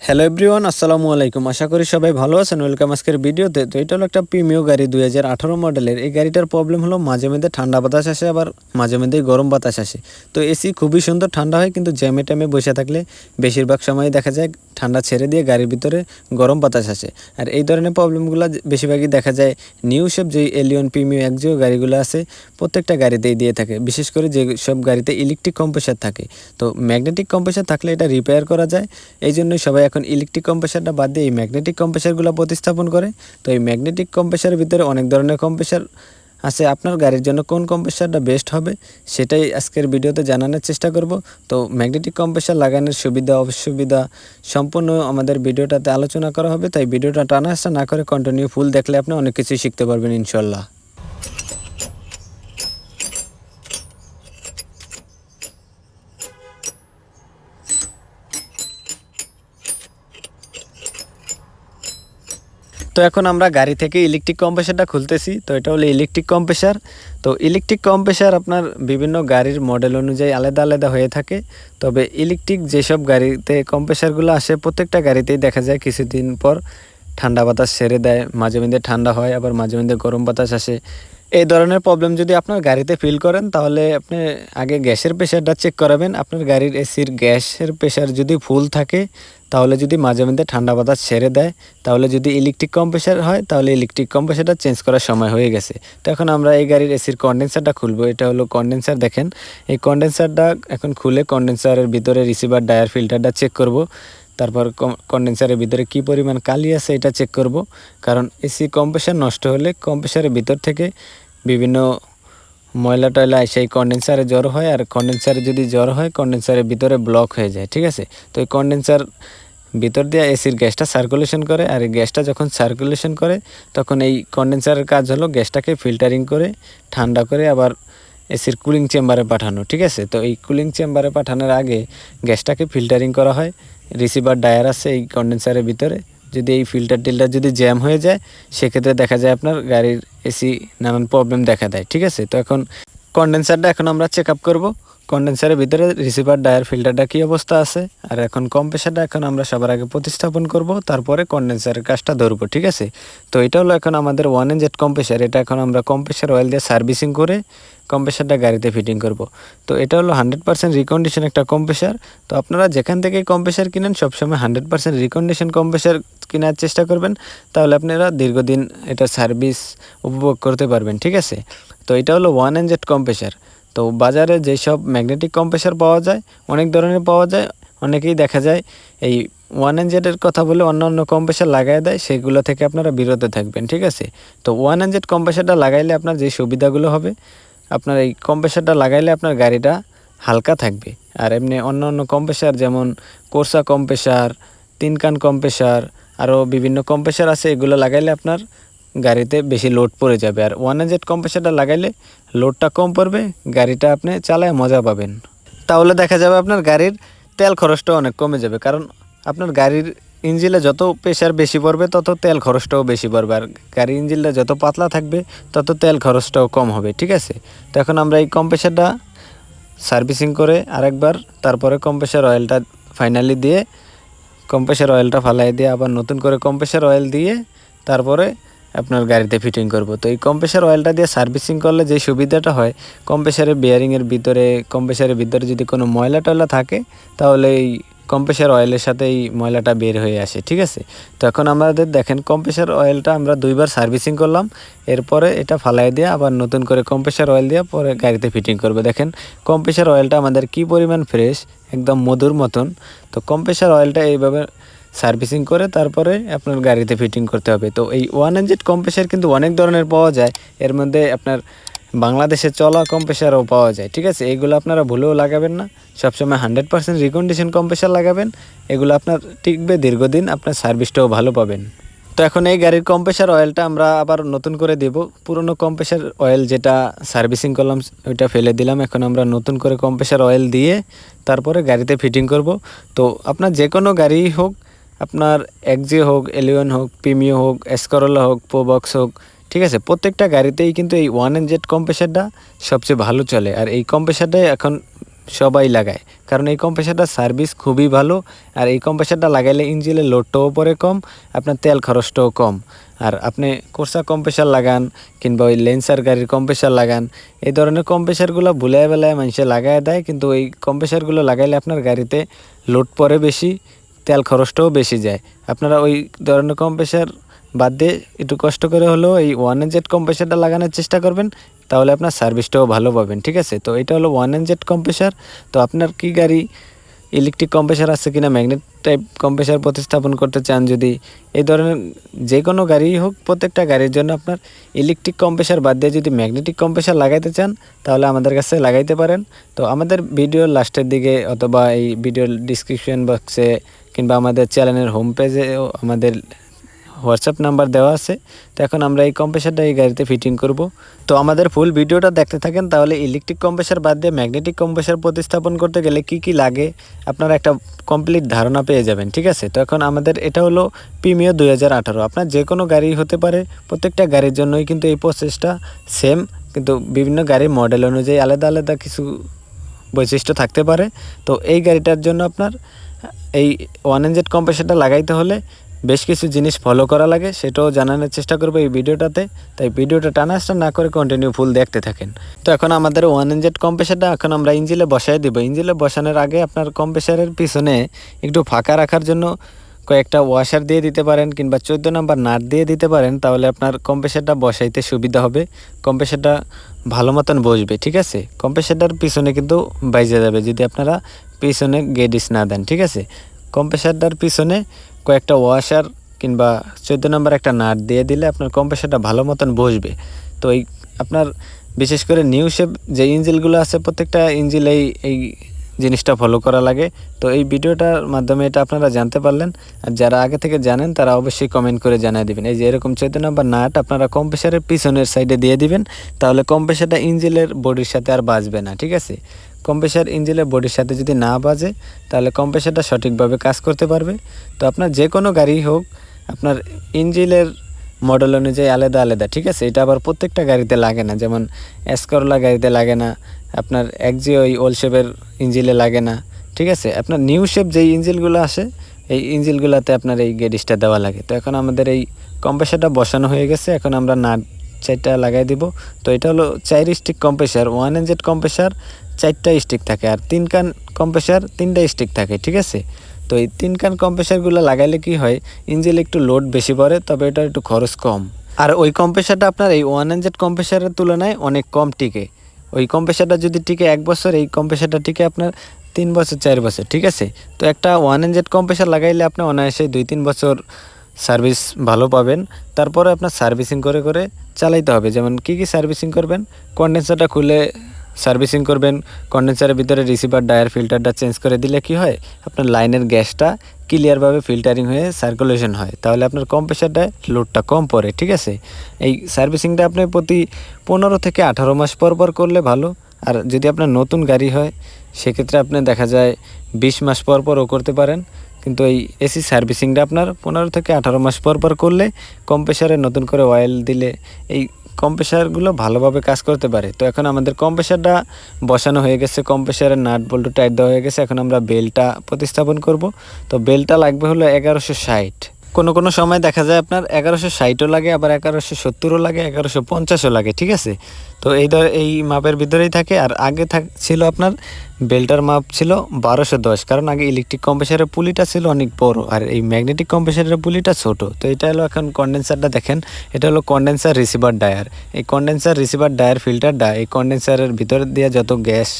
Hello everyone আসসালামু আলাইকুম। আশা করি সবাই ভালো আছেন। ওয়েলকাম আজকের ভিডিওতে। তো এটা হলো একটা প্রিমিয় গাড়ি দুই হাজার আঠারো মডেলের। এই গাড়িটার প্রবলেম হলো মাঝে মধ্যে ঠান্ডা বাতাস আসে, আবার মাঝে মধ্যেই গরম বাতাস আসে। তো এসি খুবই সুন্দর, ঠান্ডা হয়, কিন্তু জ্যামে ট্যামে বসে থাকলে বেশিরভাগ সময় দেখা যায় ঠান্ডা ছেড়ে দিয়ে গাড়ির ভিতরে গরম বাতাস আসে। আর এই ধরনের প্রবলেমগুলো বেশিরভাগই দেখা যায় নিউ সব যে এলিয়ন প্রিমিও একজিও গাড়িগুলো আছে, প্রত্যেকটা গাড়িতেই দিয়ে থাকে। বিশেষ করে যে সব গাড়িতে ইলেকট্রিক কম্প্রেসার থাকে। তো ম্যাগনেটিক কম্প্রেসার থাকলে এটা রিপেয়ার করা যায়। এই জন্যই সবাই এখন ইলেকট্রিক কম্প্রেসারটা বাদ দিয়ে এই ম্যাগনেটিক কম্প্রেসারগুলো প্রতিস্থাপন করে। তো এই ম্যাগনেটিক কম্প্রেসারের ভিতরে অনেক ধরনের কম্প্রেসার আছে। আপনার গাড়ির জন্য কোন কম্প্রেসারটা বেস্ট হবে, সেটাই আজকের ভিডিওতে জানানোর চেষ্টা করব। তো ম্যাগনেটিক কম্প্রেসার লাগানোর সুবিধা, অসুবিধা সম্পূর্ণ আমাদের ভিডিওটাতে আলোচনা করা হবে। তাই ভিডিওটা টানা আসা না করে কন্টিনিউ ফুল দেখলে আপনি অনেক কিছুই শিখতে পারবেন, ইনশাল্লাহ। তো এখন আমরা গাড়ি থেকে ইলেকট্রিক কম্প্রেসারটা খুলতেছি। তো এটা হলো ইলেকট্রিক কম্প্রেসার তো ইলেকট্রিক কম্প্রেসার আপনার বিভিন্ন গাড়ির মডেল অনুযায়ী আলাদা আলাদা হয়ে থাকে। তবে ইলেকট্রিক যেসব গাড়িতে কম্প্রেসারগুলো আসে, প্রত্যেকটা গাড়িতেই দেখা যায় কিছুদিন পর ঠান্ডা বাতাস সেরে দেয়। মাঝে মধ্যে ঠান্ডা হয়, আবার মাঝে মধ্যে গরম বাতাস আসে। এই ধরনের প্রবলেম যদি আপনার গাড়িতে ফিল করেন, তাহলে আপনি আগে গ্যাসের প্রেশারটা চেক করাবেন। আপনার গাড়ির এসির গ্যাসের প্রেশার যদি ফুল থাকে, তাহলে যদি মাঝে মধ্যে ঠান্ডা বাতাস ছেড়ে দেয়, তাহলে যদি ইলেকট্রিক কম্প্রেসার হয়, তাহলে ইলেকট্রিক কম্প্রেসারটা চেঞ্জ করার সময় হয়ে গেছে। তো এখন আমরা এই গাড়ির এসির কন্ডেন্সারটা খুলবো। এটা হলো কন্ডেন্সার দেখেন। এই কন্ডেন্সারটা এখন খুলে কন্ডেন্সারের ভিতরে রিসিভার ডায়ার ফিল্টারটা চেক করব। তারপর কন্ডেন্সারের ভিতরে কি পরিমাণ কালি আছে এটা চেক করব। কারণ এসি কম্প্রেসার নষ্ট হলে কম্প্রেসারের ভিতর থেকে বিভিন্ন ময়লা টয়লা এসে এই কন্ডেন্সারে জ্বর হয় আর কন্ডেন্সারে যদি জ্বর হয় কন্ডেন্সারের ভিতরে ব্লক হয়ে যায়, ঠিক আছে? তো এই কন্ডেন্সার ভিতর দিয়ে এসির গ্যাসটা সার্কুলেশন করে আর এই গ্যাসটা যখন সার্কুলেশন করে, তখন এই কন্ডেন্সারের কাজ হলো গ্যাসটাকে ফিল্টারিং করে, ঠান্ডা করে আবার এসির কুলিং চেম্বারে পাঠানো, ঠিক আছে? তো এই কুলিং চেম্বারে পাঠানোর আগে গ্যাসটাকে ফিল্টারিং করা হয় রিসিভার ডায়ার আছে এই কন্ডেন্সারের ভিতরে যদি এই ফিল্টার টিল্টার যদি জ্যাম হয়ে যায়, সেক্ষেত্রে দেখা যায় আপনার গাড়ির এসি নানান প্রবলেম দেখা দেয়, ঠিক আছে? তো এখন কন্ডেন্সারটা এখন আমরা চেক আপ করব। কন্ডেন্সারের ভিতরে রিসিভার ডায়ার ফিল্টারটা কী অবস্থা আছে? আর এখন কম্প্রেসারটা এখন আমরা সবার আগে প্রতিস্থাপন করব, তারপরে কন্ডেন্সারের কাজটা ধরবো, ঠিক আছে? তো এটা হলো এখন আমাদের ওয়ান এন জেড কম্প্রেসার এটা এখন আমরা কম্প্রেসার অয়েল দিয়ে সার্ভিসিং করে কম্প্রেসারটা গাড়িতে ফিটিং করব। তো এটা হলো হান্ড্রেড পার্সেন্ট রিকন্ডিশন একটা কম্প্রেসার তো আপনারা যেখান থেকে কম্প্রেসার কিনেন, সবসময় হান্ড্রেড পার্সেন্ট রিকন্ডিশন কম্প্রেসার কেনার চেষ্টা করবেন। তাহলে আপনারা দীর্ঘদিন এটা সার্ভিস উপভোগ করতে পারবেন, ঠিক আছে? তো এটা হলো ওয়ান এন জেড কম্প্রেসার তো বাজারে যেসব ম্যাগনেটিক কম্প্রেসার পাওয়া যায়, অনেক ধরনের পাওয়া যায়, অনেকেই দেখা যায় এই ওয়ান এন জেডের কথা বলে অন্য অন্য কম্প্রেসার লাগাই দেয়, সেগুলো থেকে আপনারা বিরত থাকবেন, ঠিক আছে? তো ওয়ান এন জেড কম্প্রেসারটা লাগাইলে আপনার যে সুবিধাগুলো হবে, আপনার এই কম্প্রেসারটা লাগাইলে আপনার গাড়িটা হালকা থাকবে। আর এমনি অন্য অন্য কম্প্রেসার যেমন কোর্সা কম্প্রেসার তিনকান কম্প্রেসার আরও বিভিন্ন কম্প্রেসার আছে, এগুলো লাগাইলে আপনার গাড়িতে বেশি লোড পড়ে যাবে। আর ওয়ান জেড কম্প্রেসারটা লাগাইলে লোডটা কম পড়বে, গাড়িটা আপনি চালায় মজা পাবেন। তাহলে দেখা যাবে আপনার গাড়ির তেল খরচটাও অনেক কমে যাবে, কারণ আপনার গাড়ির ইঞ্জিনে যত প্রেশার বেশি পড়বে, তত তেল খরচটাও বেশি পড়বে, আর গাড়ির ইঞ্জিনটা যত পাতলা থাকবে, তত তেল খরচটাও কম হবে, ঠিক আছে? তো এখন আমরা এই কম্প্রেসারটা সার্ভিসিং করে আরেকবার, তারপরে কম্প্রেসার অয়েলটা ফাইনালি দিয়ে কম্প্রেসার অয়েলটা ফালাই দিয়ে আবার নতুন করে কম্প্রেসার অয়েল দিয়ে, তারপরে আপনার গাড়িতে ফিটিং করব। তো এই কম্প্রেসার অয়েলটা দিয়ে সার্ভিসিং করলে যে সুবিধাটা হয় কম্প্রেসারের বিয়ারিংয়ের ভিতরে কম্প্রেসারের ভিতরে যদি কোনো ময়লা টয়লা থাকে, তাহলে এই কম্প্রেসার অয়েলের সাথে এই ময়লাটা বের হয়ে আসে, ঠিক আছে? তো এখন আমাদের দেখেন কম্প্রেসার অয়েলটা আমরা দুইবার সার্ভিসিং করলাম, এরপরে এটা ফালাই দিয়ে আবার নতুন করে কম্প্রেসার অয়েল দিয়ে পরে গাড়িতে ফিটিং করবে। দেখেন কম্প্রেসার অয়েলটা আমাদের কি পরিমাণ ফ্রেশ একদম মধুর মতন। তো কম্প্রেসার অয়েলটা এইভাবে সার্ভিসিং করে তারপরে আপনার গাড়িতে ফিটিং করতে হবে। তো এই ওয়ান এনজেড কম্প্রেসার কিন্তু অনেক ধরনের পাওয়া যায়। এর মধ্যে আপনার বাংলাদেশে চলা কম্প্রেসারও পাওয়া যায়, ঠিক আছে? এইগুলো আপনারা ভুলেও লাগাবেন না। সবসময় হান্ড্রেড পার্সেন্ট রিকন্ডিশন কম্প্রেসার লাগাবেন। এগুলো আপনার টিকবে, দীর্ঘদিন আপনার সার্ভিসটাও ভালো পাবেন। তো এখন এই গাড়ির কম্প্রেসার অয়েলটা আমরা আবার নতুন করে দেব। পুরনো কম্প্রেসার অয়েল যেটা সার্ভিসিং করলাম, ওইটা ফেলে দিলাম। এখন আমরা নতুন করে কম্প্রেসার অয়েল দিয়ে তারপরে গাড়িতে ফিটিং করব। তো আপনার যে কোনো গাড়ি হোক আপনার এক্সি হোক এলিওন হোক প্রিমিও হোক এসকরোলা হোক পোবক্স হোক, ঠিক আছে? প্রত্যেকটা গাড়িতেই কিন্তু এই ওয়ান এন জেড কম্প্রেসারটা সবচেয়ে ভালো চলে। আর এই কম্প্রেসারটাই এখন সবাই লাগায়। কারণ এই কম্প্রেসারটার সার্ভিস খুবই ভালো। আর এই কম্প্রেসারটা লাগাইলে ইঞ্জিনের লোডটাও পরে কম, আপনার তেল খরচটাও কম। আর আপনি কোর্সা কম্প্রেসার লাগান, কিংবা ওই লেন্সার গাড়ির কম্প্রেসার লাগান, এই ধরনের কম্প্রেসারগুলো ভুলায় বেলায় মানুষে লাগায় দেয়। কিন্তু ওই কম্প্রেসারগুলো লাগাইলে আপনার গাড়িতে লোড পরে বেশি। তেল খরচটাও বেশি যায়। আপনারা ওই ধরনের কম্প্রেসার বাদ দিয়ে একটু কষ্ট করে হলেও এই ওয়ান এন জেড কম্প্রেসারটা লাগানোর চেষ্টা করবেন, তাহলে আপনার সার্ভিসটাও ভালো পাবেন, ঠিক আছে? তো এটা হলো ওয়ান এন জেড কম্প্রেসার তো আপনার কি গাড়ি ইলেকট্রিক কম্প্রেসার আছে কিনা ম্যাগনেট টাইপ কম্প্রেসার প্রতিস্থাপন করতে চান যদি, এই ধরনের যে কোনো গাড়ি হোক, প্রত্যেকটা গাড়ির জন্য আপনার ইলেকট্রিক কম্প্রেসার বাদ দিয়ে যদি ম্যাগনেটিক কম্প্রেসার লাগাইতে চান, তাহলে আমাদের কাছে লাগাইতে পারেন। তো আমাদের ভিডিওর লাস্টের দিকে অথবা এই ভিডিওর ডিসক্রিপশন বক্সে কিংবা আমাদের চ্যানেলের হোম পেজেও আমাদের হোয়াটসঅ্যাপ নাম্বার দেওয়া আছে। তো এখন আমরা এই কম্প্রেসারটা এই গাড়িতে ফিটিং করব। তো আমাদের ফুল ভিডিওটা দেখতে থাকেন, তাহলে ইলেকট্রিক কম্প্রেসার বাদ দিয়ে ম্যাগনেটিক কম্প্রেসার প্রতিস্থাপন করতে গেলে কি কি লাগে আপনারা একটা কমপ্লিট ধারণা পেয়ে যাবেন, ঠিক আছে? তো এখন আমাদের এটা হলো প্রিমিও দুই হাজার আঠারো। আপনার যে কোনো গাড়ি হতে পারে, প্রত্যেকটা গাড়ির জন্যই কিন্তু এই প্রসেসটা সেম কিন্তু বিভিন্ন গাড়ির মডেল অনুযায়ী আলাদা আলাদা কিছু বৈশিষ্ট্য থাকতে পারে। তো এই গাড়িটার জন্য আপনার এই ওয়ান এনজেড কম্প্রেসারটা লাগাইতে হলে বেশ কিছু জিনিস ফলো করা লাগে, সেটাও জানানোর চেষ্টা করব এই ভিডিওটাতে। তাই ভিডিওটা টানাস্টা না করে কন্টিনিউ ফুল দেখতে থাকেন। তো এখন আমাদের ওয়ান এনজেড কম্প্রেসারটা এখন আমরা ইঞ্জিলে বসাই দিব। ইঞ্জিলে বসানোর আগে আপনার কম্প্রেসারের পিছনে একটু ফাঁকা রাখার জন্য কয়েকটা ওয়াশার দিয়ে দিতে পারেন কিংবা চোদ্দ নাম্বার নাট দিয়ে দিতে পারেন, তাহলে আপনার কম্প্রেসারটা বসাইতে সুবিধা হবে। কম্প্রেসারটা ভালো মতন বসবে, ঠিক আছে? কম্প্রেসারটার পিছনে কিন্তু বাইজে যাবে। যদি আপনারা পিছনে গেডিস না দেন, ঠিক আছে? কম্প্রেসারটার পিছনে কয়েকটা ওয়াশার কিংবা চোদ্দ নম্বর একটা নাট দিয়ে দিলে আপনার কম্প্রেসারটা ভালো মতন বসবে। তো এই আপনার বিশেষ করে নিউ শেপ যে ইঞ্জিলগুলো আছে, প্রত্যেকটা ইঞ্জিলেই এই জিনিসটা ফলো করা লাগে। তো এই ভিডিওটার মাধ্যমে এটা আপনারা জানতে পারলেন। আর যারা আগে থেকে জানেন, তারা অবশ্যই কমেন্ট করে জানিয়ে দিবেন। এই যে এরকম চোদ্দ নম্বর নাট আপনারা কম্প্রেসারের পিছনের সাইডে দিয়ে দিবেন, তাহলে কম্প্রেসারটা ইঞ্জিলের বডির সাথে আর বাজবে না, ঠিক আছে? কম্প্রেসার ইঞ্জিনের বডির সাথে যদি না বাজে, তাহলে কম্প্রেসারটা সঠিকভাবে কাজ করতে পারবে। তো আপনার যে কোনো গাড়ি হোক, আপনার ইঞ্জিনের মডেল অনুযায়ী আলাদা আলাদা, ঠিক আছে? এটা আবার প্রত্যেকটা গাড়িতে লাগে না। যেমন এসকরলা গাড়িতে লাগে না, আপনার এক একজি ওই ওল শেপের ইঞ্জিলে লাগে না, ঠিক আছে? আপনার নিউ শেপ যেই ইঞ্জিলগুলো আসে, এই ইঞ্জিলগুলোতে আপনার এই গেডিসটা দেওয়া লাগে। তো এখন আমাদের এই কম্প্রেসারটা বসানো হয়ে গেছে, এখন আমরা নাট চারটা লাগাই দিব। তো এটা হলো চার stick compressor one NZ compressor চারটা স্টিক থাকে। আর তিন কান কম্প্রেসার তিনটা স্টিক থাকে, ঠিক আছে? তো এই তিন কান কম্প্রেসারগুলো লাগাইলে কি হয়? ইঞ্জিল একটু লোড বেশি পড়ে, তবে এটা একটু খরচ কম। আর ওই কম্প্রেসারটা আপনার এই ওয়ান এনজেড কম্প্রেসারের তুলনায় অনেক কম টিকে। ওই কম্প্রেসারটা যদি টিকে এক বছর, এই কম্প্রেসারটা টিকে আপনার তিন বছর, চার বছর, ঠিক আছে? তো একটা ওয়ান এনজেড কম্প্রেসার লাগাইলে আপনি অনায়াসে দুই তিন বছর সার্ভিস ভালো পাবেন। তারপরে আপনার সার্ভিসিং করে করে চালাইতে হবে। যেমন কি কি সার্ভিসিং করবেন? কন্ডেন্সারটা খুলে সার্ভিসিং করবেন কন্ডেন্সারের ভিতরে রিসিভার ডায়ার ফিল্টারটা চেঞ্জ করে দিলে কি হয়? আপনার লাইনের গ্যাসটা ক্লিয়ারভাবে ফিল্টারিং হয়ে সার্কুলেশন হয়। তাহলে আপনার কম্প্রেসারটায় লোডটা কম পড়ে, ঠিক আছে? এই সার্ভিসিংটা আপনি প্রতি পনেরো থেকে আঠারো মাস পর পর করলে ভালো। আর যদি আপনার নতুন গাড়ি হয়, সেক্ষেত্রে আপনি দেখা যায় বিশ মাস পর পরও করতে পারেন। কিন্তু এই এসি সার্ভিসিংটা আপনার পনেরো থেকে আঠারো মাস পর পর করলে কম্প্রেসারে নতুন করে অয়েল দিলে এই কম্প্রেসারগুলো ভালোভাবে কাজ করতে পারে। তো এখন আমাদের কম্প্রেসারটা বসানো হয়ে গেছে, কম্প্রেসারের নাট বল্টু টাইট দেওয়া হয়ে গেছে। এখন আমরা বেলটা প্রতিস্থাপন করব। তো বেলটা লাগবে হলো এগারোশো ষাট। কোনো কোনো সময় দেখা যায় আপনার এগারোশো ষাটও লাগে, আবার এগারোশো সত্তরও লাগে, এগারোশো পঞ্চাশও লাগে, ঠিক আছে? তো এই এই মাপের ভিতরেই থাকে আর আগে থাক ছিল আপনার বেল্টার মাপ ছিল বারোশো দশ। কারণ আগে ইলেকট্রিক কম্প্রেসারের পুলিটা ছিল অনেক বড় আর এই ম্যাগনেটিক কম্প্রেসারের পুলিটা ছোট। তো এটা হলো এখন কন্ডেন্সারটা দেখেন, এটা হলো কন্ডেন্সার রিসিভার ডায়ার এই কন্ডেন্সার রিসিভার ডায়ার ফিল্টার ফিল্টারটা এই কন্ডেন্সারের ভিতর দিয়ে যত গ্যাস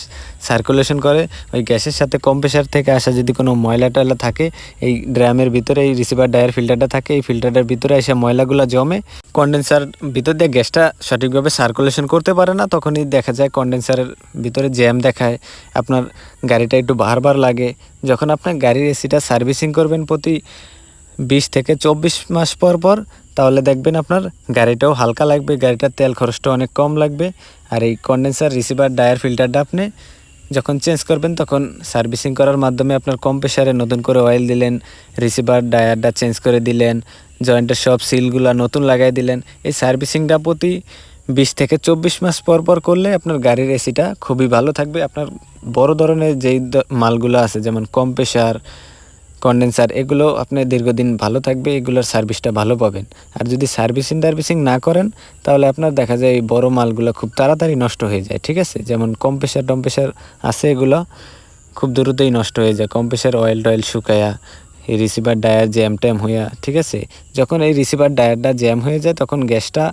সার্কুলেশন করে, ওই গ্যাসের সাথে কম্প্রেসার থেকে আসা যদি কোনো ময়লা টয়লা থাকে, এই ড্রামের ভিতরে এই রিসিভার ডায়ার ফিল্টারটা থাকে, এই ফিল্টারটার ভিতরে এসে ময়লাগুলো জমে কন্ডেন্সার ভিতর দিয়ে গ্যাসটা সঠিকভাবে সার্কুলেশন করতে পারে না, তখনই দেখা যায় কন্ডেন্সারের ভিতরে জ্যাম দেখায়। আপনার গাড়িটা একটু বারবার লাগে। যখন আপনার গাড়ির এসিটা সার্ভিসিং করবেন প্রতি বিশ থেকে চব্বিশ মাস পর পর, তাহলে দেখবেন আপনার গাড়িটাও হালকা লাগবে, গাড়িটার তেল খরচটা অনেক কম লাগবে। আর এই কন্ডেন্সার রিসিভার ডায়ার ফিল্টারটা আপনি যখন চেঞ্জ করবেন, তখন সার্ভিসিং করার মাধ্যমে আপনার কম প্রেশারে নতুন করে অয়েল দিলেন রিসিভার ডায়ারটা চেঞ্জ করে দিলেন জয়েন্টের সব সিলগুলো নতুন লাগাই দিলেন। এই সার্ভিসিংটা প্রতি বিশ থেকে চব্বিশ মাস পর পর করলে আপনার গাড়ির এসিটা খুবই ভালো থাকবে। আপনার বড় ধরনের যেই মালগুলো আছে, যেমন কম্প্রেসার কন্ডেন্সার এগুলো আপনার দীর্ঘদিন ভালো থাকবে, এগুলোর সার্ভিসটা ভালো পাবেন। আর যদি সার্ভিসিং টার্ভিসিং না করেন, তাহলে আপনার দেখা যায় এই বড় মালগুলো খুব তাড়াতাড়ি নষ্ট হয়ে যায়, ঠিক আছে? যেমন কম্প্রেসার টম্প্রেসার আছে এগুলো, খুব দ্রুতই নষ্ট হয়ে যায়। কম্প্রেসার অয়েল টয়েল শুকায়া এই রিসিভার ডায়ার জ্যাম ট্যাম হইয়া, ঠিক আছে? যখন এই রিসিভার ডায়ারটা জ্যাম হয়ে যায়, তখন গ্যাসটা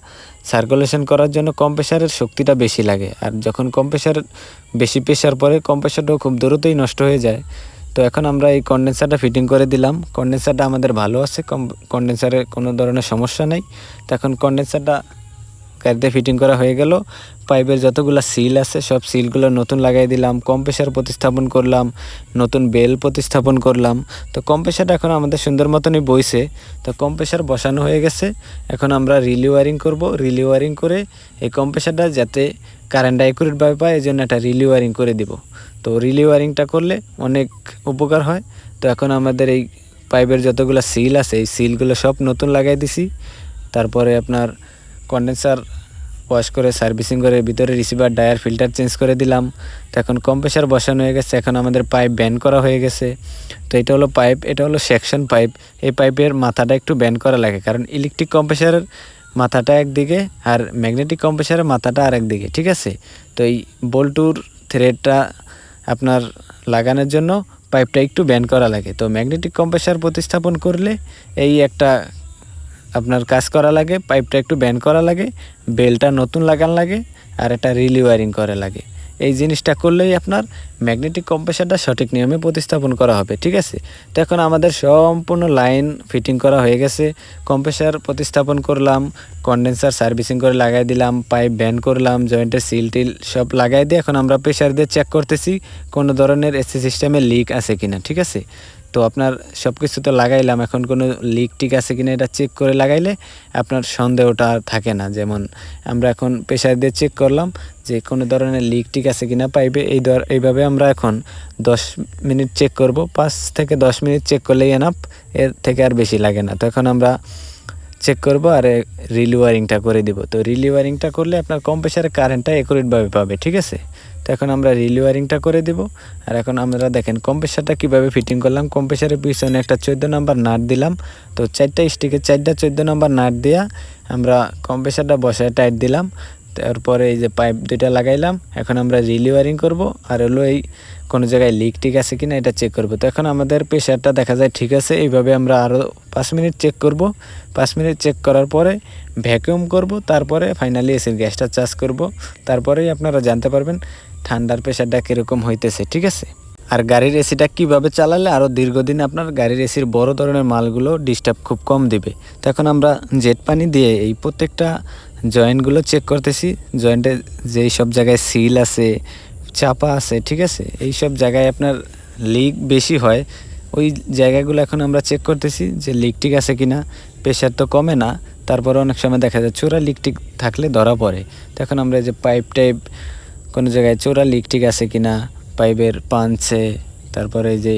সার্কুলেশন করার জন্য কম্প্রেসারের শক্তিটা বেশি লাগে। আর যখন কম্প্রেসার বেশি প্রেশার পরে কম্প্রেসারটাও খুব দ্রুতই নষ্ট হয়ে যায়। তো এখন আমরা এই কন্ডেন্সারটা ফিটিং করে দিলাম। কন্ডেন্সারটা আমাদের ভালো আছে কম কন্ডেন্সারে কোনো ধরনের সমস্যা নেই। তো এখন কন্ডেন্সারটা গাড়িতে ফিটিং করা হয়ে গেল। পাইপের যতগুলো সিল আছে, সব সিলগুলো নতুন লাগাই দিলাম। কম্প্রেসার প্রতিস্থাপন করলাম, নতুন বেল প্রতিস্থাপন করলাম। তো কম্প্রেসারটা এখন আমাদের সুন্দর মতনই বইছে। তো কম্প্রেসার বসানো হয়ে গেছে। এখন আমরা রিলি ওয়ারিং করব। রিলি ওয়ারিং করে এই কম্প্রেসারটা যাতে কারেন্টটা অ্যাকুরেটভাবে পায় এই জন্য একটা রিলি ওয়ারিং করে দিব। তো রিলি ওয়ারিংটা করলে অনেক উপকার হয়। তো এখন আমাদের এই পাইপের যতগুলো সিল আছে, এই সিলগুলো সব নতুন লাগাই দিছি। তারপরে আপনার কন্ডেন্সার ওয়াশ করে সার্ভিসিং করে, ভিতরে রিসিভার ডায়ার ফিল্টার চেঞ্জ করে দিলাম। তো এখন কম্প্রেসার বসানো হয়ে গেছে, এখন আমাদের পাইপ ব্যান করা হয়ে গেছে। তো এটা হলো পাইপ এটা হলো সেকশন পাইপ এই পাইপের মাথাটা একটু ব্যান করা লাগে, কারণ ইলেকট্রিক কম্প্রেসারের মাথাটা একদিকে আর ম্যাগনেটিক কম্প্রেসারের মাথাটা আর একদিকে ঠিক আছে? তো এই বল্টুর থ্রেডটা আপনার লাগানোর জন্য পাইপটা একটু ব্যান করা লাগে। তো ম্যাগনেটিক কম্প্রেসার প্রতিস্থাপন করলে এই একটা আপনার কাজ করা লাগে পাইপটা একটু ব্যান করা লাগে বেলটা নতুন লাগান লাগে, আর একটা রিলি ওয়ারিং করা লাগে। এই জিনিসটা করলেই আপনার ম্যাগনেটিক কম্প্রেসারটা সঠিক নিয়মে প্রতিস্থাপন করা হবে, ঠিক আছে? তো এখন আমাদের সম্পূর্ণ লাইন ফিটিং করা হয়ে গেছে। কম্প্রেসার প্রতিস্থাপন করলাম কন্ডেন্সার সার্ভিসিং করে লাগাই দিলাম পাইপ ব্যান করলাম জয়েন্টের সিল টিল সব লাগাই দিয়ে এখন আমরা প্রেশার দিয়ে চেক করতেছি, কোনো ধরনের এসি সিস্টেমে লিক আছে কিনা, ঠিক আছে? তো আপনার সব কিছু তো লাগাইলাম, এখন কোনো লিক টিক আছে কিনা এটা চেক করে লাগাইলে আপনার সন্দেহটা আর থাকে না। যেমন আমরা এখন প্রেশার দিয়ে চেক করলাম যে কোনো ধরনের লিক টিক আছে কিনা পাইবে, এই ধর, এইভাবে আমরা এখন দশ মিনিট চেক করব। পাঁচ থেকে দশ মিনিট চেক করলেই এনাফ এর থেকে আর বেশি লাগে না। তো এখন আমরা চেক করব আর রিল ওয়ারিংটা করে দিব। তো রিলিওয়ারিংটা করলে আপনার কম্প্রেসারের কারেন্টটা একুরেটভাবে পাবে, ঠিক আছে? তো এখন আমরা রিল ওয়ারিংটা করে দিব। আর এখন আমরা দেখেন কম্প্রেসারটা কীভাবে ফিটিং করলাম? কম্প্রেসারের পিছনে একটা চোদ্দ নম্বর নাট দিলাম। তো চারটা স্টিকে চারটা চোদ্দ নম্বর নাট দেওয়া আমরা কম্প্রেসারটা বসায় টাইট দিলাম। তারপরে এই যে পাইপ দুইটা লাগাইলাম, এখন আমরা রিলি ওয়ারিং করব। আর হলো এই কোনো জায়গায় লিক টিক আছে কিনা এটা চেক করব। তো এখন আমাদের প্রেশারটা দেখা যায় ঠিক আছে, এইভাবে আমরা আরও পাঁচ মিনিট চেক করব। পাঁচ মিনিট চেক করার পরে ভ্যাকুয়াম করব, তারপরে ফাইনালি এসির গ্যাসটা চার্জ করব। তারপরেই আপনারা জানতে পারবেন ঠান্ডার প্রেশারটা কীরকম হইতেছে, ঠিক আছে? আর গাড়ির এসিটা কীভাবে চালালে আরও দীর্ঘদিন আপনার গাড়ির এসির বড় ধরনের মালগুলো ডিস্টার্ব খুব কম দিবে। তো এখন আমরা জেট পানি দিয়ে এই প্রত্যেকটা জয়েন্টগুলো চেক করতেছি। জয়েন্টে যেই সব জায়গায় সিল আছে, চাপা আছে, ঠিক আছে? এই সব জায়গায় আপনার লিক বেশি হয়। ওই জায়গাগুলো এখন আমরা চেক করতেছি যে লিক টিক আছে কি না প্রেশার তো কমে না, তারপরে অনেক সময় দেখা যায় চোরা লিক টিক থাকলে ধরা পড়ে। তো এখন আমরা যে পাইপ টাইপ কোনো জায়গায় চোরা লিক টিক আছে কি না পাইপের পাঞ্চে, তারপরে যে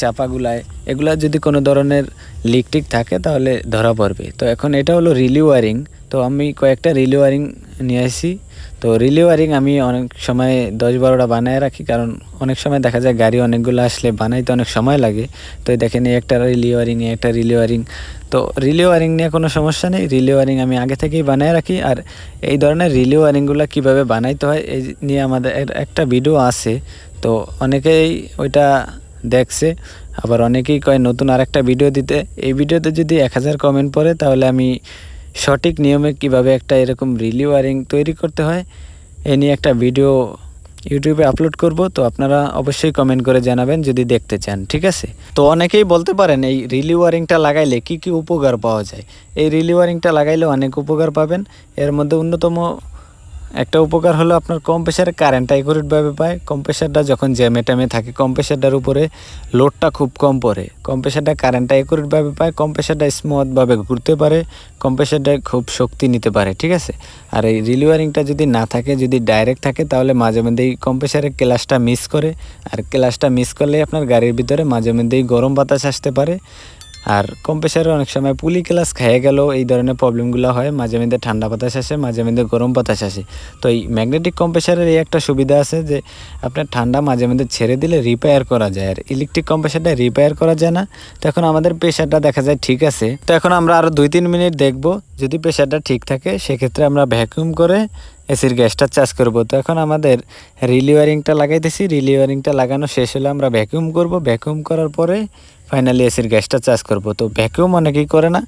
চাপাগুলায়, এগুলা যদি কোনো ধরনের লিক টিক থাকে তাহলে ধরা পড়বে। তো এখন এটা হলো রিলি ওয়ারিং তো আমি কয়েকটা রিলি ওয়ারিং নিয়ে আসি। তো রিলি ওয়ারিং আমি অনেক সময় দশ বারোটা বানায় রাখি, কারণ অনেক সময় দেখা যায় গাড়ি অনেকগুলো আসলে বানাইতে অনেক সময় লাগে। তো দেখেন এই একটা রিলি ওয়ারিং একটা রিলি ওয়ারিং তো রিলি ওয়ারিং নিয়ে কোনো সমস্যা নেই। রিলি ওয়ারিং আমি আগে থেকেই বানায় রাখি। আর এই ধরনের রিলি ওয়ারিংগুলো কীভাবে বানাইতে হয়, এই নিয়ে আমাদের একটা ভিডিও আছে। তো অনেকেই ওইটা দেখছে, আবার অনেকেই কয় নতুন আরেকটা ভিডিও দিতে। এই ভিডিওতে যদি এক হাজার কমেন্ট পড়ে, তাহলে আমি সঠিক নিয়মে কীভাবে একটা এরকম রিলি ওয়ারিং তৈরি করতে হয়, এ নিয়ে একটা ভিডিও ইউটিউবে আপলোড করব, তো আপনারা অবশ্যই কমেন্ট করে জানাবেন যদি দেখতে চান, ঠিক আছে? তো অনেকেই বলতে পারেন, এই রিলি ওয়ারিংটা লাগাইলে কি কি উপকার পাওয়া যায়? এই রিলি ওয়ারিংটা লাগাইলে অনেক উপকার পাবেন, এর মধ্যে অন্যতম একটা উপকার হলো আপনার কম্প্রেসারে কারেন্টটা একুরেটভাবে পায়। কম্প্রেসারটা যখন জ্যামে ট্যামে থাকে কম্প্রেসারটার উপরে লোডটা খুব কম পড়ে। কম্প্রেসারটা কারেন্টটা একুরেটভাবে পায় কম্প্রেসারটা স্মুথভাবে ঘুরতে পারে কম্প্রেসারটা খুব শক্তি নিতে পারে, ঠিক আছে? আর এই রিলিওয়ারিংটা যদি না থাকে, যদি ডাইরেক্ট থাকে, তাহলে মাঝে মধ্যেই কম কম্প্রেসারের ক্লাসটা মিস করে। আর ক্লাসটা মিস করলে আপনার গাড়ির ভিতরে মাঝে মধ্যেই গরম বাতাস আসতে পারে। আর কম্প্রেসারে অনেক সময় পুলি ক্লাস খেয়ে গেল এই ধরনের প্রবলেমগুলো হয়। মাঝে মধ্যে ঠান্ডা বাতাস আসে, মাঝে মধ্যে গরম বাতাস আসে। তো এই ম্যাগনেটিক কম্প্রেসারের এই একটা সুবিধা আছে যে, আপনার ঠান্ডা মাঝে মধ্যে ছেড়ে দিলে রিপেয়ার করা যায়। আর ইলেকট্রিক কম্প্রেসারটা রিপেয়ার করা যায় না। তো এখন আমাদের প্রেশারটা দেখা যায় ঠিক আছে। তো এখন আমরা আরও দুই তিন মিনিট দেখব, যদি প্রেশারটা ঠিক থাকে, সেক্ষেত্রে আমরা ভ্যাকুম করে এসির গ্যাসটা চার্জ করব। তো এখন আমাদের রিলিওয়ারিংটা লাগাইতেছি। রিলিওয়ারিংটা লাগানো শেষ হলে আমরা ভ্যাকুম করব। ভ্যাকুম করার পরে ফাইনালি এসির গ্যাসটা চার্জ করব। তো ভ্যাকুম অনেকেই করে না।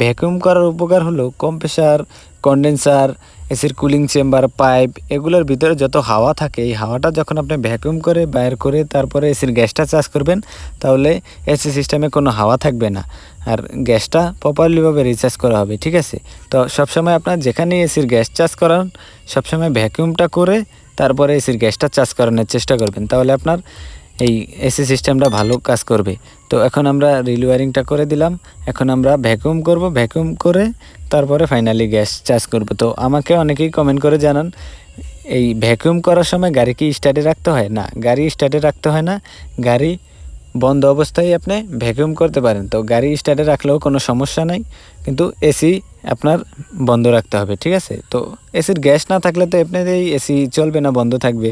ভ্যাকুম করার উপকার হলো কম্প্রেসার কন্ডেন্সার এসির কুলিং চেম্বার পাইপ এগুলোর ভিতরে যত হাওয়া থাকে, এই হাওয়াটা যখন আপনি ভ্যাকুম করে, বাইর করে, তারপরে এসির গ্যাসটা চার্জ করবেন, তাহলে এসি সিস্টেমে কোনো হাওয়া থাকবে না। আর গ্যাসটা প্রপারলিভাবে রিচার্জ করা হবে, ঠিক আছে? তো সবসময় আপনার যেখানে এসির গ্যাস চার্জ করান, সবসময় ভ্যাকুমটা করে, তারপরে এসির গ্যাসটা চার্জ করানোর চেষ্টা করবেন। তাহলে আপনার এই এসি সিস্টেমটা ভালো কাজ করবে। তো এখন আমরা রিলওয়ারিংটা করে দিলাম। এখন আমরা ভ্যাকুম করব। ভ্যাকুম করে তারপরে ফাইনালি গ্যাস চার্জ করব। তো আমাকে অনেকেই কমেন্ট করে জানান, এই ভ্যাকুম করার সময় গাড়ি কি স্টার্টে রাখতে হয়? না, গাড়ি স্টার্টে রাখতে হয় না। গাড়ি বন্ধ অবস্থায় আপনি ভ্যাকুম করতে পারেন। তো গাড়ি স্টার্টে রাখলেও কোনো সমস্যা নাই। কিন্তু এসি আপনার বন্ধ রাখতে হবে, ঠিক আছে? তো এসির গ্যাস না থাকলে তো আপনার এই এসি চলবে না, বন্ধ থাকবে।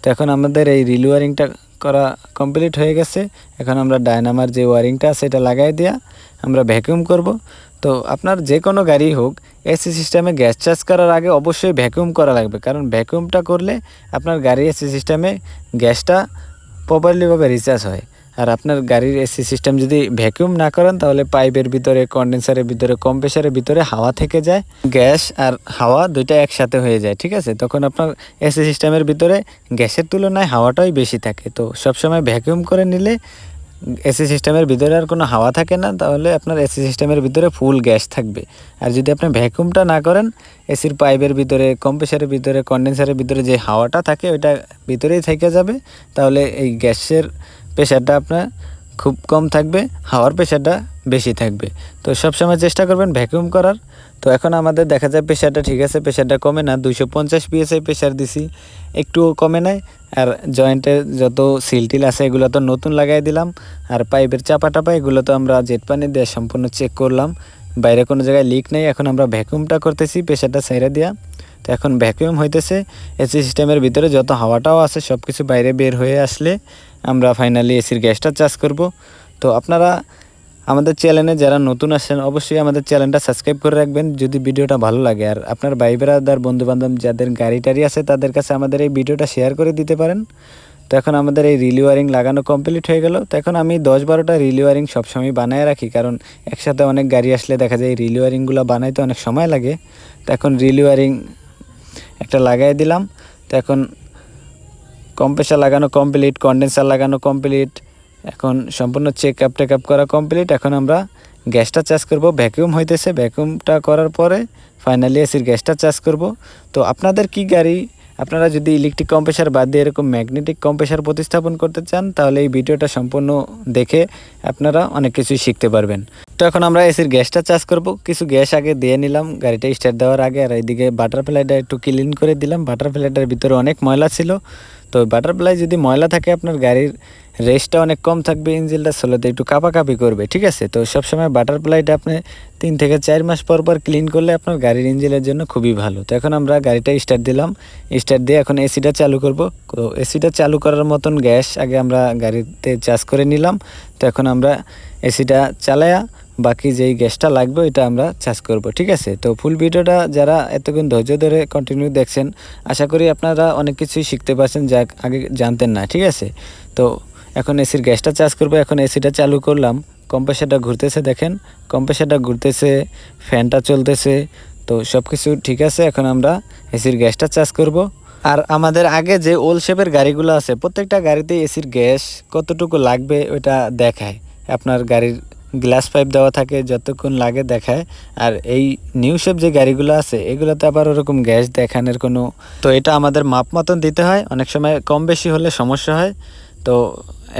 তো এখন আমাদের এই রিল ওয়ারিংটা করা কমপ্লিট হয়ে গেছে। এখন আমরা ডায়নামার যে ওয়ারিংটা আছে এটা লাগাই দেওয়া আমরা ভ্যাকিউম করব। তো আপনার যে কোনো গাড়ি হোক এসি সিস্টেমে গ্যাস চার্জ করার আগে অবশ্যই ভ্যাকিউম করা লাগবে। কারণ ভ্যাকিউমটা করলে আপনার গাড়ি এসি সিস্টেমে গ্যাসটা প্রপারলিভাবে রিচার্জ হয়। আর আপনার গাড়ির এসি সিস্টেম যদি ভ্যাকুম না করেন, তাহলে পাইপের ভিতরে কন্ডেন্সারের ভিতরে কম্প্রেসারের ভিতরে হাওয়া থেকে যায়, গ্যাস আর হাওয়া দুইটা একসাথে হয়ে যায়, ঠিক আছে? তখন আপনার এসি সিস্টেমের ভিতরে গ্যাসের তুলনায় হাওয়াটাই বেশি থাকে। তো সবসময় ভ্যাকুম করে নিলে এসি সিস্টেমের ভিতরে আর কোনো হাওয়া থাকে না, তাহলে আপনার এসি সিস্টেমের ভিতরে ফুল গ্যাস থাকবে। আর যদি আপনি ভ্যাকুমটা না করেন, এসির পাইপের ভিতরে কম্প্রেসারের ভিতরে কন্ডেন্সারের ভিতরে যে হাওয়াটা থাকে, ওইটা ভিতরেই থেকে যাবে। তাহলে এই গ্যাসের প্রেশারটা আপনার খুব কম থাকবে, হাওয়ার প্রেশারটা বেশি থাকবে। তো সবসময় চেষ্টা করবেন ভ্যাকুম করার। তো এখন আমাদের দেখা যায় প্রেশারটা ঠিক আছে, প্রেশারটা কমে না, দুইশো পঞ্চাশ পিএসআই প্রেশার দিছি, একটুও কমে নাই। আর জয়েন্টের যত সিল টিল আছে, এগুলো তো নতুন লাগাই দিলাম। আর পাইপের চাপা টাপা, এগুলো তো আমরা জেট পানি দিয়ে সম্পূর্ণ চেক করলাম। বাইরে কোনো জায়গায় লিক নেই, এখন আমরা ভ্যাকুমটা করতেছি প্রেশারটা ছেড়ে দেওয়া তো এখন ভ্যাকুয়াম হইতেছে এসি সিস্টেমের ভিতরে যত হাওয়াটাও আছে সব কিছু বাইরে বের হয়ে আসলে আমরা ফাইনালি এসির গ্যাসটা চার্জ করব। তো আপনারা আমাদের চ্যানেলে যারা নতুন আসেন, অবশ্যই আমাদের চ্যানেলটা সাবস্ক্রাইব করে রাখবেন। যদি ভিডিওটা ভালো লাগে, আর আপনার ভাই বেড়াদার বন্ধু বান্ধব যাদের গাড়ি টাড়ি আছে, তাদের কাছে আমাদের এই ভিডিওটা শেয়ার করে দিতে পারেন। তো এখন আমাদের এই রিলিওয়ারিং লাগানো কমপ্লিট হয়ে গেল। তো এখন আমি দশ বারোটা রিলিওয়ারিং সবসময় বানায় রাখি, কারণ একসাথে অনেক গাড়ি আসলে দেখা যায়, এই রিলিওয়ারিংগুলো বানাইতে অনেক সময় লাগে। তো এখন রিলিওয়ারিং একটা লাগাই দিলাম। তো এখন কম্প্রেসার লাগানো কমপ্লিট কন্ডেন্সার লাগানো কমপ্লিট এখন সম্পূর্ণ চেক আপ টেক আপ করা কমপ্লিট এখন আমরা গ্যাসটা চার্জ করব। ভ্যাকিউম হইতেছে। ভ্যাকিউমটা করার পরে ফাইনালি এসির গ্যাসটা চার্জ করব। তো আপনাদের কি গাড়ি আপনারা যদি ইলেকট্রিক কম্প্রেসার বাদ দিয়ে এরকম ম্যাগনেটিক কম্প্রেসার প্রতিস্থাপন করতে চান, তাহলে এই ভিডিওটা সম্পূর্ণ দেখে আপনারা অনেক কিছুই শিখতে পারবেন। তো এখন আমরা এসির গ্যাসটা চার্জ করব। কিছু গ্যাস আগে দিয়ে নিলাম, গাড়িটা স্টার্ট দেওয়ার আগে, আর এইদিকে বাটারফ্লাইটা একটু ক্লিন করে দিলাম। বাটারফ্লাইটার ভিতরে অনেক ময়লা ছিল। তো বাটারফ্লাই যদি ময়লা থাকে, আপনার গাড়ির রেসটা অনেক কম থাকবে ইঞ্জিনটা স্লোতে একটু কাঁপাকাঁপি করবে, ঠিক আছে? তো সবসময় বাটারফ্লাইটা আপনি তিন থেকে চার মাস পর পর ক্লিন করলে আপনার গাড়ির ইঞ্জিনের জন্য খুবই ভালো। তো এখন আমরা গাড়িটা স্টার্ট দিলাম। স্টার্ট দিয়ে এখন এসিটা চালু করব। তো এসিটা চালু করার মতন গ্যাস আগে আমরা গাড়িতে চার্জ করে নিলাম। তো এখন আমরা এসিটা চালায়া বাকি যেই গ্যাসটা লাগবে এটা আমরা চার্জ করব, ঠিক আছে? তো ফুল ভিডিওটা যারা এতক্ষণ ধৈর্য ধরে কন্টিনিউ দেখছেন, আশা করি আপনারা অনেক কিছুই শিখতে পারছেন যা আগে জানতেন না, ঠিক আছে? তো এখন এসির গ্যাসটা চার্জ করব, এখন এসিটা চালু করলাম কম্প্রেসারটা ঘুরতেছে দেখেন কম্প্রেসারটা ঘুরতেছে, ফ্যানটা চলতেছে, তো সব কিছু ঠিক আছে, এখন আমরা এসির গ্যাসটা চার্জ করব। আর আমাদের আগে যে ওল শেপের গাড়িগুলো আছে, প্রত্যেকটা গাড়িতে এসির গ্যাস কতটুকু লাগবে ওটা দেখায়। আপনার গাড়ির গ্লাস পাইপ দেওয়া থাকে, যতক্ষণ লাগে দেখায়। আর এই নিউ শেপ যে গাড়িগুলো আছে, এগুলোতে আবার ওরকম গ্যাস দেখানোর কোনো তো এটা আমাদের মাপ মতন দিতে হয়। অনেক সময় কম বেশি হলে সমস্যা হয়। তো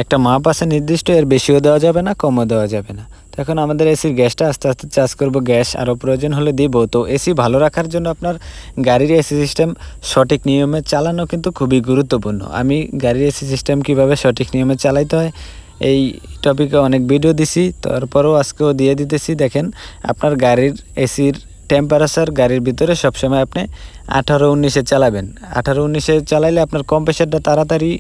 একটা মাপ আছে নির্দিষ্ট, এর বেশিও দেওয়া যাবে না, কমও দেওয়া যাবে না। তো এখন আমাদের এসির গ্যাসটা আস্তে আস্তে চার্জ করব। গ্যাস আরও প্রয়োজন হলে দিব। তো এসি ভালো রাখার জন্য আপনার গাড়ির এসি সিস্টেম সঠিক নিয়মে চালানো কিন্তু খুবই গুরুত্বপূর্ণ। আমি গাড়ির এসি সিস্টেম কীভাবে সঠিক নিয়মে চালাইতে হয় এই টপিকে অনেক ভিডিও দিছি, তারপরেও আজকেও দিয়ে দিতেছি। দেখেন, আপনার গাড়ির এসির টেম্পারেচার গাড়ির ভিতরে সবসময় আপনি আঠারো উনিশে চালাবেন। আঠারো উনিশে চালাইলে আপনার কম্প্রেসারটা তাড়াতাড়ি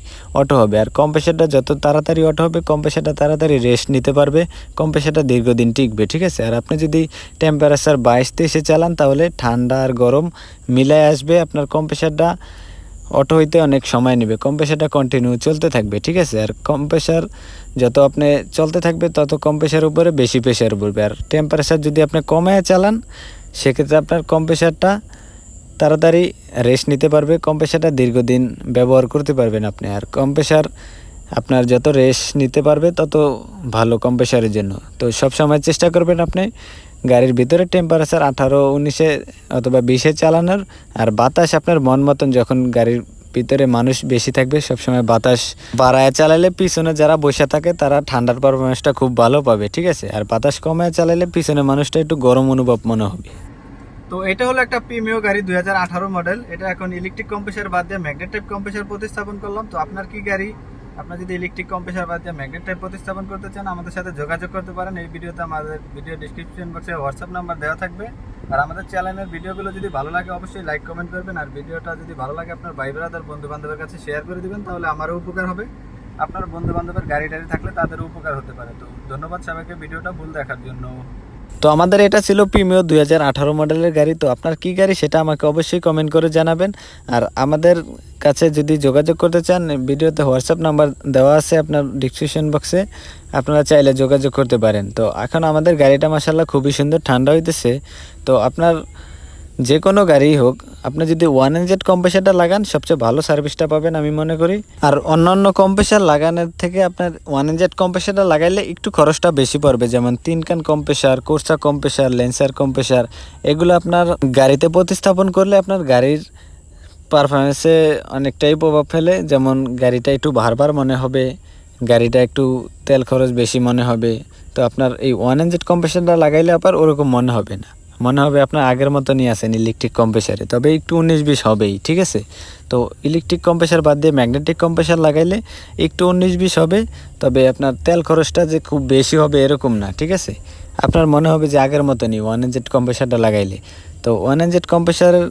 অটো হবে। আর কম্প্রেসারটা যত তাড়াতাড়ি অটো হবে কম্প্রেসারটা তাড়াতাড়ি রেস্ট নিতে পারবে কম্প্রেসারটা দীর্ঘদিন টিকবে, ঠিক আছে? আর আপনি যদি টেম্পারেচার বাইশ তেইশে চালান, তাহলে ঠান্ডা আর গরম মিলায় আসবে, আপনার কম্প্রেসারটা অটো হইতে অনেক সময় নেবে। কম্প্রেসারটা কন্টিনিউ চলতে থাকবে, ঠিক আছে? আর কম্প্রেসার যত আপনি চলতে থাকবে, তত কম্প্রেসার উপরে বেশি প্রেশার পড়বে। আর টেম্পারেচার যদি আপনি কমে চালান, সেক্ষেত্রে আপনার কম্প্রেসারটা তাড়াতাড়ি রেস্ট নিতে পারবে কম্প্রেসারটা দীর্ঘদিন ব্যবহার করতে পারবেন আপনি। আর কম্প্রেসার আপনার যত রেস্ট নিতে পারবে, তত ভালো কম্প্রেসারের জন্য। তো সব সময় চেষ্টা করবেন আপনি গাড়ির ভিতরে টেম্পারেচার আঠারো, উনিশে অথবা বিশে চালানোর আর বাতাস আপনার মন মতন যখন গাড়ির ভিতরে মানুষ বেশি থাকবে, সবসময় বাতাস বাড়ায় চালালে পিছনে যারা বসে থাকে তারা ঠান্ডার পারফরমেন্সটা খুব ভালো পাবে, ঠিক আছে? আর বাতাস কমায় চালালে পিছনে মানুষটা একটু গরম অনুভব মনে হবে। তো এটা হলো একটা প্রিমিয় গাড়ি দুই হাজার আঠারো মডেল এটা এখন ইলেকট্রিক কম্প্রেসার বাদ দিয়ে ম্যাগনেটিক কম্প্রেসার প্রতিস্থাপন করলাম। তো আপনার কি গাড়ি আপনার যদি ইলেকট্রিক কম্প্রেসার দিয়ে ম্যাগনেট টাইপ প্রতিস্থাপন করতে চান, আমাদের সাথে যোগাযোগ করতে পারেন। এই ভিডিওতে আমাদের ভিডিও ডিসক্রিপশন বক্সে হোয়াটসঅ্যাপ নাম্বার দেওয়া থাকবে। আর আমাদের চ্যানেলের ভিডিওগুলো যদি ভালো লাগে, অবশ্যই লাইক কমেন্ট করবেন। আর ভিডিওটা যদি ভালো লাগে, আপনার ভাই ব্রাদার বন্ধু বান্ধবের কাছে শেয়ার করে দিবেন, তাহলে আমারও উপকার হবে। আপনার বন্ধু বান্ধবের গাড়ি টাড়ি থাকলে তাদেরও উপকার হতে পারে। তো ধন্যবাদ সবাইকে ভিডিওটা ভুল দেখার জন্য। তো আমাদের এটা ছিল প্রিমিও দুই হাজার আঠারো মডেলের গাড়ি, তো আপনার কি গাড়ি সেটা আমাকে অবশ্যই কমেন্ট করে জানাবেন। আর আমাদের কাছে যদি যোগাযোগ করতে চান, ভিডিওতে হোয়াটসঅ্যাপ নাম্বার দেওয়া আছে আপনার ডিসক্রিপশন বক্সে আপনারা চাইলে যোগাযোগ করতে পারেন। তো এখন আমাদের গাড়িটা মাসাল্লাহ খুবই সুন্দর, ঠান্ডা হইতেছে। তো আপনার যে কোনো গাড়ি হোক, আপনি যদি ওয়ান এনজেড কম্প্রেসারটা লাগান, সবচেয়ে ভালো সার্ভিসটা পাবেন আমি মনে করি। আর অন্যান্য কম্প্রেসার লাগানোর থেকে আপনার ওয়ান এনজেড কম্প্রেসারটা লাগাইলে একটু খরচটা বেশি পড়বে, যেমন তিন কান compressor Corsa compressor Lancer compressor এগুলো আপনার গাড়িতে প্রতিস্থাপন করলে আপনার গাড়ির পারফরমেন্সে অনেকটাই প্রভাব ফেলে, যেমন গাড়িটা একটু বারবার মনে হবে, গাড়িটা একটু তেল খরচ বেশি মনে হবে, তো আপনার এই ওয়ান এনজেড কম্প্রেসারটা লাগাইলে আবার ওরকম মনে হবে না। মনে হবে আপনার আগের মতনই আসেন ইলেকট্রিক কম্প্রেসারে তবে একটু উনিশ বিশ হবেই, ঠিক আছে? তো ইলেকট্রিক কম্প্রেসার বাদ দিয়ে ম্যাগনেটিক কম্প্রেসার লাগাইলে একটু উনিশ বিশ হবে, তবে আপনার তেল খরচটা যে খুব বেশি হবে এরকম না, ঠিক আছে? আপনার মনে হবে যে আগের মতনই ওয়ান এনজেড কম্প্রেসারটা লাগাইলে। তো ওয়ান এনজেড কম্প্রেসারের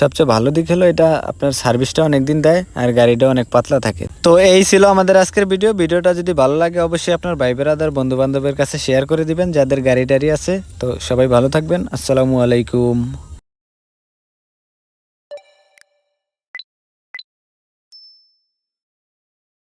সবচেয়ে ভালো দিক হলো এটা আপনার সার্ভিসটা অনেক দিন দেয় আর গাড়িটা অনেক পাতলা থাকে। তো এই ছিল আমাদের আজকের ভিডিও। ভিডিওটা যদি ভালো লাগে অবশ্যই আপনার ভাই বেরাদার বন্ধু বান্ধবের কাছে শেয়ার করে দিবেন, যাদের গাড়ি টাড়ি আছে। তো সবাই ভালো থাকবেন। আসসালামু আলাইকুম।